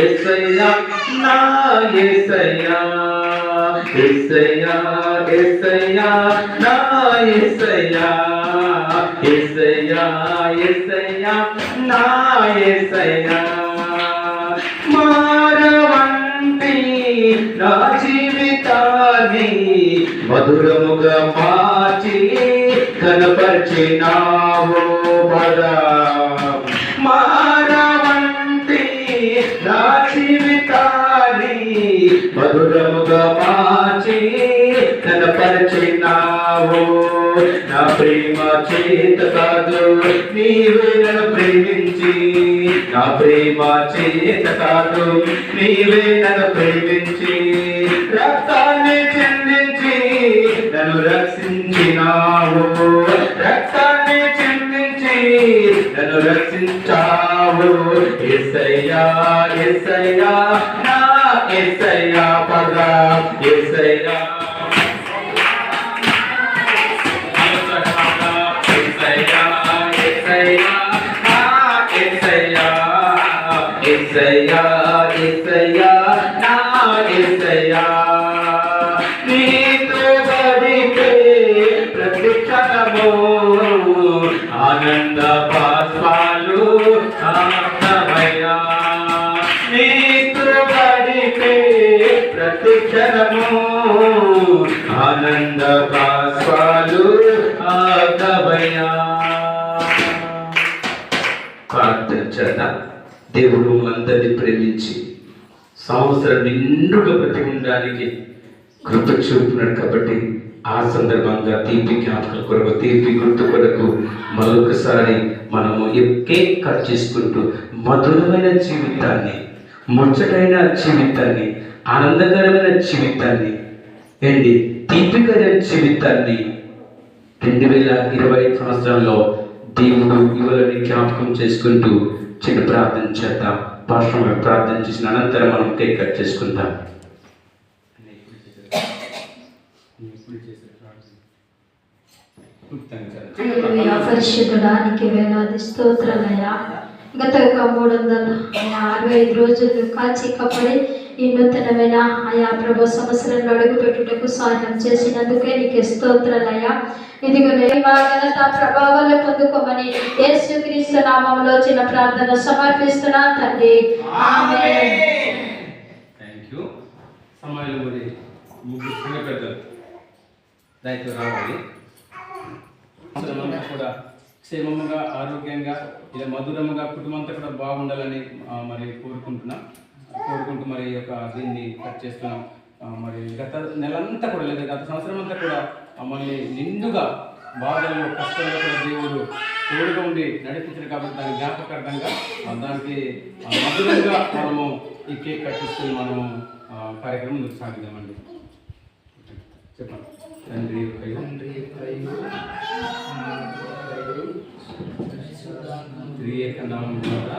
ఎస్సయ్యా నా ఎస్సయ్యా ఎస్సయ్యా ఎస్సయ్యా నా ఎస్సయ్యా ఎస్సయ్యా ఎస్సయ్యా నా మారవంటి నా జీవితాన్ని మధురముగా మార్చి పదా నా జీవితాన్ని మధురముగా మార్చి కనపరిచినావు నా ప్రేమ చేత కాదు నీవే నన్ను ప్రేమించి. నా ప్రేమ చేత కాదు నీవే నన్ను ప్రేమించి. రక్తాన్ని చెందించి నన్ను రక్షించినావు. రక్తాన్ని చెందించి నన్ను రక్షించావు. ఎస్సయ్యా ఎస్సయ్యా నా ఎస్సయ్యా పద. ఎస్సయ్యా. ఎస్సయ్యా ఎస్సయ్యా ఆనంద పాస్వాలు ఆనందమయ్యా ప్రార్థన చేద్దాం. దేవుడు అందరినీ ప్రేమించి సంవత్సరం నిండుగా ప్రతి ఉండడానికి కృప చూపుతున్నాడు కాబట్టి ఆ సందర్భంగా తీపి జ్ఞాపకం కొరకు తీపి గుర్తు కొరకు మరొకసారి మనము ఎక్కే కట్ చేసుకుంటూ మధురమైన జీవితాన్ని ముచ్చటైన జీవితాన్ని ఆనందకరమైన జీవితాన్ని ఏంటి తీపికరైన జీవితాన్ని రెండు వేల ఇరవై సంవత్సరంలో దేవుడు ఇవ్వాలని జ్ఞాపకం చేసుకుంటూ చిన్న ప్రార్థన చేద్దాం. పాశ్రమ ప్రార్థన చేసిన అనంతరం మనం కేక్ కట్ చేసుకుందాం. పరిశుద్ధడానికి వేలాది స్తోత్రాలయ్యా. గత ఒక మూడు వందల అరవై ఐదు రోజులు కాచి కప్పడి ఈ నూతనమైన ఆయా ప్రభు సంవత్సరంలో అడుగు పెట్టుటకు సహాయం చేసినందుకే నీకు స్తోత్రాలయ్యా. ఇదిగో మా ఘనత ప్రభావాలు పొందుకోమని యేసుక్రీస్తు నామంలో చిన్న ప్రార్థన సమర్పిస్తున్నా తండ్రి. ఆమేన్. థ్యాంక్ యూ సమయంలో మరి ముగ్గురు చిన్న పెద్దలు. దయతో రావాలి. సంవత్సరమంతా కూడా క్షేమముగా ఆరోగ్యంగా ఇలా మధురముగా కుటుంబం అంతా కూడా బాగుండాలని మరి కోరుకుంటున్నాం. కోరుకుంటూ మరి ఈ యొక్క దీన్ని కట్ చేస్తున్నాం. మరి గత నెలంతా కూడా లేదా గత సంవత్సరం అంతా కూడా మమ్మల్ని నిండుగా బాధల్లో కష్టాల్లో కూడా దేవుడు తోడుగా ఉండి నడిపించారు కాబట్టి దాని జ్ఞాపకార్థంగా దానికి మధురంగా మనము ఈ కేక్ కట్ చేసుకుని మనము కార్యక్రమం ముందుకు సాగిద్దామండి. చెప్పండి. తండ్రి యొక్క త్రియేక నామం ద్వారా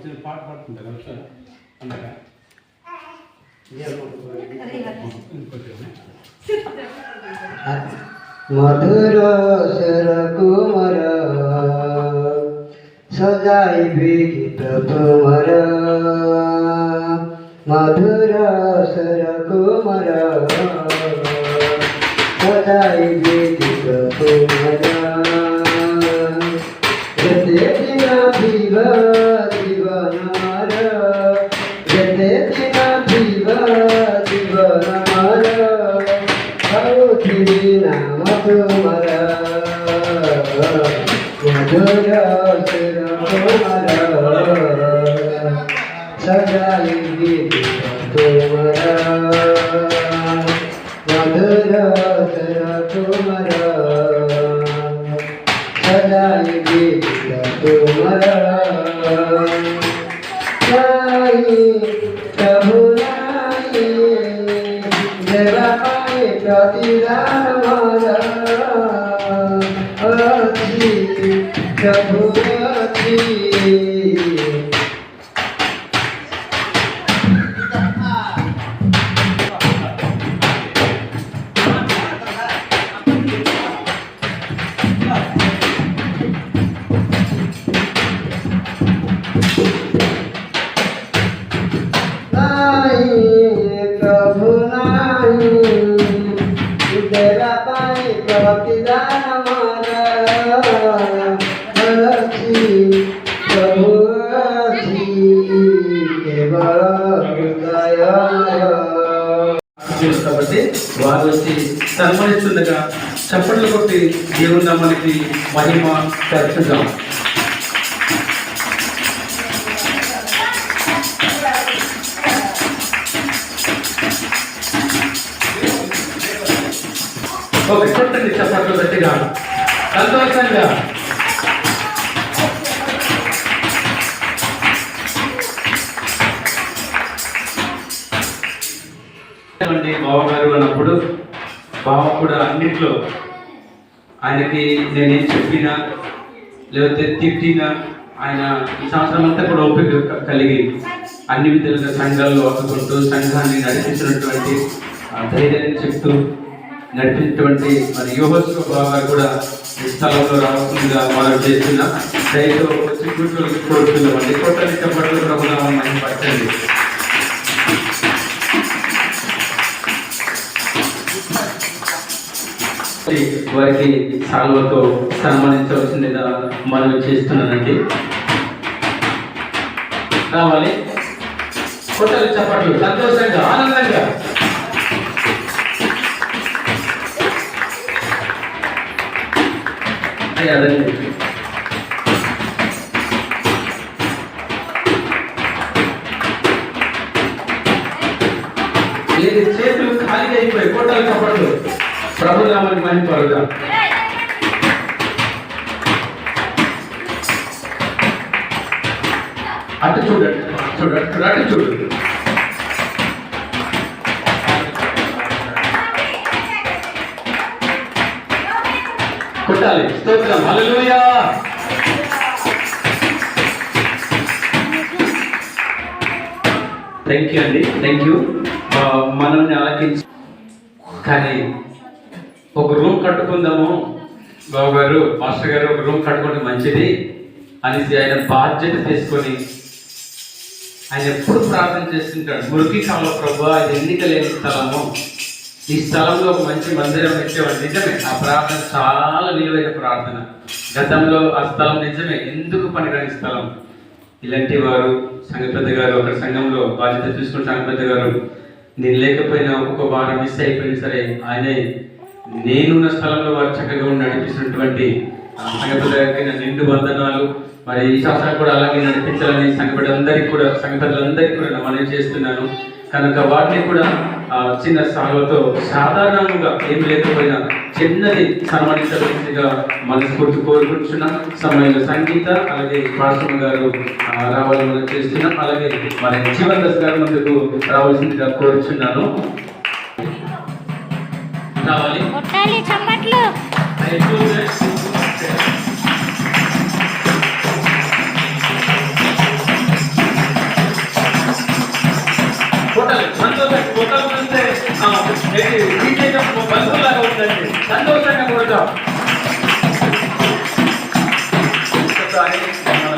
చిన్న పాట పాడుతుంటారు వచ్చారా అందరా ఇంకోటి মধুর সুর কুমর সজাইবি গীত তুমর মধুর সুর কুমর সজাইবি Oh my God. కాబట్టి వారు వచ్చి సన్మానిస్తుండగా చప్పట్లు కొట్టి దేవుని మనకి మహిమ పరచుదాం ఒక కొట్టండి చప్పట్లు గట్టిగా సంతోషంగా బావగారు అన్నప్పుడు బావ కూడా అన్నిట్లో ఆయనకి నేనేం చెప్పినా లేకపోతే తిట్టినా ఆయన ఈ సంవత్సరం అంతా కూడా ఓపిక కలిగి అన్ని విధాలుగా సంఘాల్లో ఒకటి సంఘాన్ని నడిపించినటువంటి ఆ ధైర్యాన్ని చెప్తూ నడిపినటువంటి మరి యోహోత్సవ బావ కూడా ఈ స్థలంలో రావాల్సిందిగా మనం చేస్తున్న దయతో వచ్చి కోరుతున్నామండి. కొట్టని చెప్పట్లు ప్రభుత్వం మనం పట్టండి వారికి సాల్వతో సన్మానించవలసిందిగా మనం చేస్తున్నానండి. రావాలి. కొట్టలు చప్పట్లు సంతోషంగా ఆనందంగా. అదండి. చేతులు ఖాళీ అయిపోయి కొట్టాలి చప్పట్లు ప్రభునామని నామాన్ని మహిమపరుగా అటు చూడండి చూడండి చూడండి అటు చూడండి. కొట్టాలి స్తోత్రం హల్లెలూయా. థ్యాంక్ యూ అండి. థ్యాంక్ యూ మనల్ని ఆలకించి కానీ ఒక రూమ్ కట్టుకుందాము. బాబు గారు మాస్టర్ గారు ఒక రూమ్ కట్టుకుంటే మంచిది అనేసి ఆయన బాధ్యత తీసుకొని ఆయన ఎప్పుడు ప్రార్థన చేస్తుంటాడు. మురికి కాల ప్రభు అది ఎన్నిక లేని స్థలము? ఈ స్థలంలో ఒక మంచి మందిరం పెట్టేవాడు నిజమే. ఆ ప్రార్థన చాలా విలువైన ప్రార్థన. గతంలో ఆ స్థలం నిజమే. ఎందుకు పనికిరాని స్థలం? ఇలాంటి వారు సంగపెద్ద గారు ఒక సంఘంలో బాధ్యత చూసుకుని సంగపెద్ద గారు నేను లేకపోయినా ఒక్కొక్క వారం మిస్ అయిపోయినా సరే ఆయనే నేనున్న స్థలంలో వారు చక్కగా ఉండి నడిపిస్తున్నటువంటి ఆ నిండు బంధనాలు మరి ఈ సంవత్సరం కూడా అలాగే నడిపించాలని సంఘ కూడా సంఘ కూడా మనం చేస్తున్నాను. కనుక వాటిని కూడా చిన్న సాగుతో సాధారణంగా ఏం లేకపోయినా చిన్నది సన్మానించవలసిందిగా మనస్ఫూర్తి కోరుకుంటున్నా. సమయంలో సంగీత అలాగే పాశ్రమ గారు రావాలని మనం చేస్తున్నాం. అలాగే మన జీవన్ దశ గారు ముందుకు రావాల్సిందిగా కోరుచున్నాను. రావాలి కొట్టాలి చప్పట్లు. బంధువులాగా ఉందండి. సంతోషంగా కొడతాం.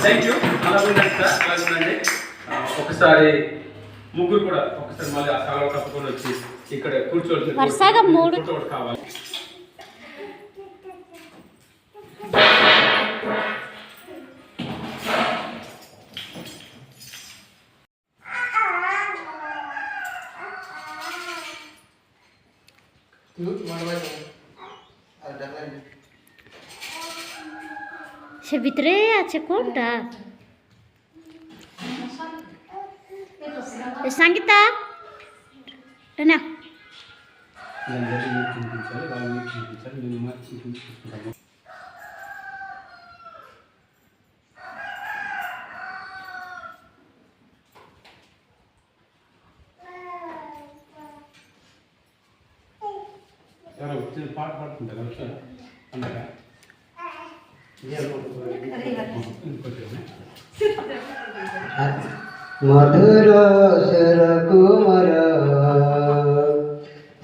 థ్యాంక్ యూ అలా ఉండండి సార్ అలా ఉండండి ఆ, ఒకసారి ముగ్గురు కూడా ఒకసారి మళ్ళీ ఆ సగం కప్పుకొని వచ్చి ఇక్కడ కూర్చోవలసిన వరుసగా మూడు. ఫోటో ఒకటి కావాలి সে ভিতরে আছে কোনটা సంగీత ఇలా మొదటి నీరు చూపించాలి వాళ్ళు నీరు చూపించాలి మేము మార్చి చూపించుకుంటాము ఎవరో వచ్చిన పాట పాడుతుంటారు కదా సార్ అంటారా మధుర సురకుమరా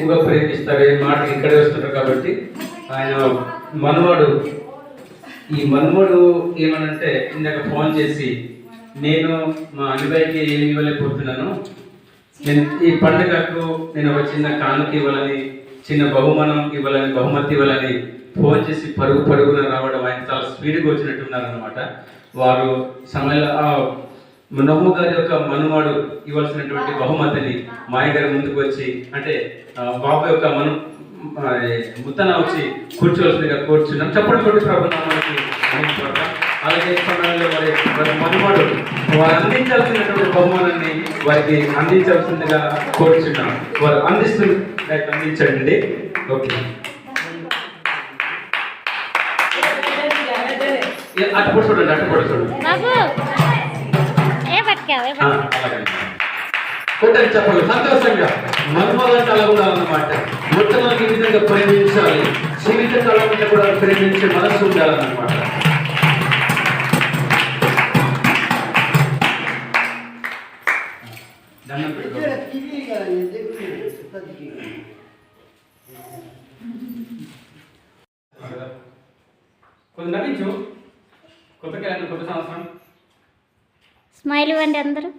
ఎక్కువగా ప్రేమిస్తారు ఏ మాట ఇక్కడే వస్తున్నారు కాబట్టి ఆయన మనవడు ఈ మనవడు ఏమనంటే ఇందాక ఫోన్ చేసి నేను మా అనిబాయికి ఏమి ఇవ్వలేకపోతున్నాను. నేను ఈ పండుగకు నేను ఒక చిన్న కానుక ఇవ్వాలని చిన్న బహుమానం ఇవ్వాలని బహుమతి ఇవ్వాలని ఫోన్ చేసి పరుగు పరుగున రావడం ఆయన చాలా స్పీడ్గా వచ్చినట్టున్నారనమాట వారు సమయంలో నమ్ము గారి యొక్క మనువాడు ఇవ్వాల్సినటువంటి బహుమతిని మాయ గారి ముందుకు వచ్చి అంటే బాబు యొక్క మను ముత్తన వచ్చి కూర్చోవలసిందిగా కూర్చున్నాం. చప్పటి కొట్టి ప్రభు నామానికి మహిమ పడతాం. అలాగే సమయంలో మరి వారి మనువాడు వారు అందించాల్సినటువంటి బహుమానాన్ని వారికి అందించాల్సిందిగా కోరుచున్నాం. వారు అందిస్తు అందించండి. ఓకే. అటు కూడా చూడండి అటు కూడా చూడండి. ఆ, అలాగే. కొట్టని చెప్పండి సంతోషంగా మనుమలంటే అలా ఉండాలన్నమాట మొట్టమొదటి ఈ విధంగా ప్రేమించాలి జీవిత కాలంలో కూడా ప్రేమించే మనసు ఉండాలన్నమాట. కొంచెం నవ్వించు కొత్త కొత్త సంవత్సరం. స్మైల్ ఇవ్వండి అందరూ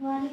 వాళ్ళు